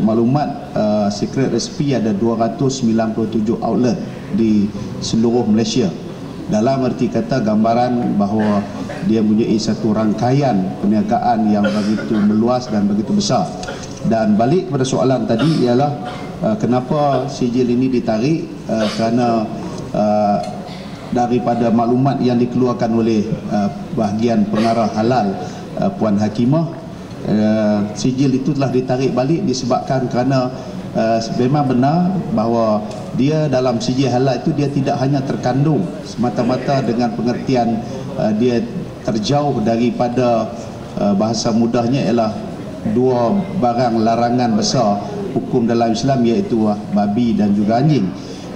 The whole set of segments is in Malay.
maklumat uh, secret recipe ada 297 outlet di seluruh Malaysia. Dalam erti kata gambaran bahawa dia mempunyai satu rangkaian perniagaan yang begitu meluas dan begitu besar. Dan balik kepada soalan tadi ialah uh, kenapa sijil ini ditarik? Uh, kerana uh, daripada maklumat yang dikeluarkan oleh uh, bahagian pengarah halal uh, Puan Hakimah uh, sijil itu telah ditarik balik disebabkan kerana uh, memang benar bahawa dia dalam sijil halal itu dia tidak hanya terkandung semata-mata dengan pengertian uh, dia terjauh daripada uh, bahasa mudahnya ialah dua barang larangan besar hukum dalam Islam iaitu babi dan juga anjing.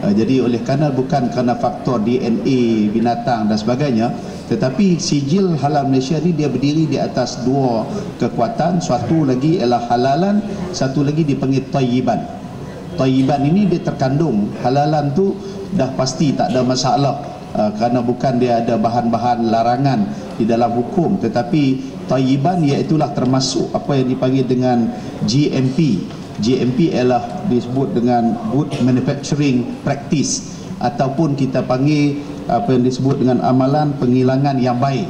Uh, jadi oleh kerana bukan kerana faktor DNA binatang dan sebagainya tetapi sijil halal Malaysia ni dia berdiri di atas dua kekuatan. Satu lagi ialah halalan satu lagi dipanggil tayyiban. Tayyiban ini dia terkandung. Halalan tu dah pasti tak ada masalah uh, kerana bukan dia ada bahan-bahan larangan di dalam hukum. Tetapi tayyiban iaitulah termasuk apa yang dipanggil dengan GMP GMP ialah disebut dengan good manufacturing practice ataupun kita panggil apa yang disebut dengan amalan penghilangan yang baik.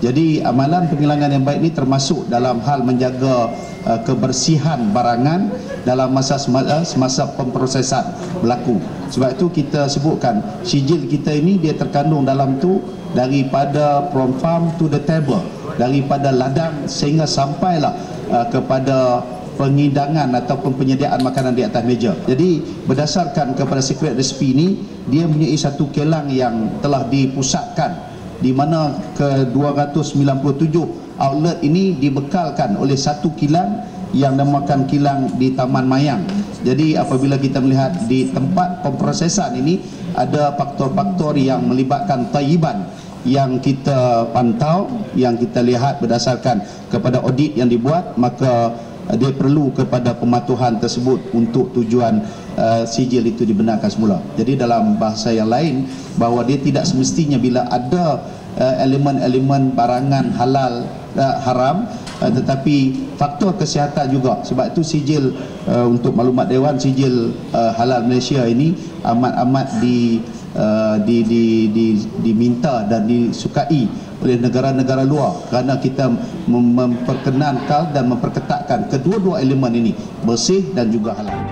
Jadi amalan penghilangan yang baik ini termasuk dalam hal menjaga uh, kebersihan barangan dalam masa semasa, semasa pemprosesan berlaku. Sebab itu kita sebutkan sijil kita ini dia terkandung dalam tu daripada from farm to the table, daripada ladang sehingga sampailah uh, kepada pengidangan ataupun penyediaan makanan di atas meja. Jadi berdasarkan kepada secret recipe ini, dia mempunyai satu kelang yang telah dipusatkan di mana ke 297 outlet ini dibekalkan oleh satu kilang yang dinamakan kilang di Taman Mayang. Jadi apabila kita melihat di tempat pemprosesan ini ada faktor-faktor yang melibatkan tayyiban yang kita pantau, yang kita lihat berdasarkan kepada audit yang dibuat, maka dia perlu kepada pematuhan tersebut untuk tujuan uh, sijil itu dibenarkan semula. Jadi dalam bahasa yang lain bahawa dia tidak semestinya bila ada uh, elemen-elemen barangan halal uh, haram uh, tetapi faktor kesihatan juga sebab itu sijil uh, untuk maklumat dewan sijil uh, halal Malaysia ini amat-amat di Uh, di, di, di, diminta dan disukai oleh negara-negara luar kerana kita mem memperkenankan dan memperketatkan kedua-dua elemen ini bersih dan juga halal.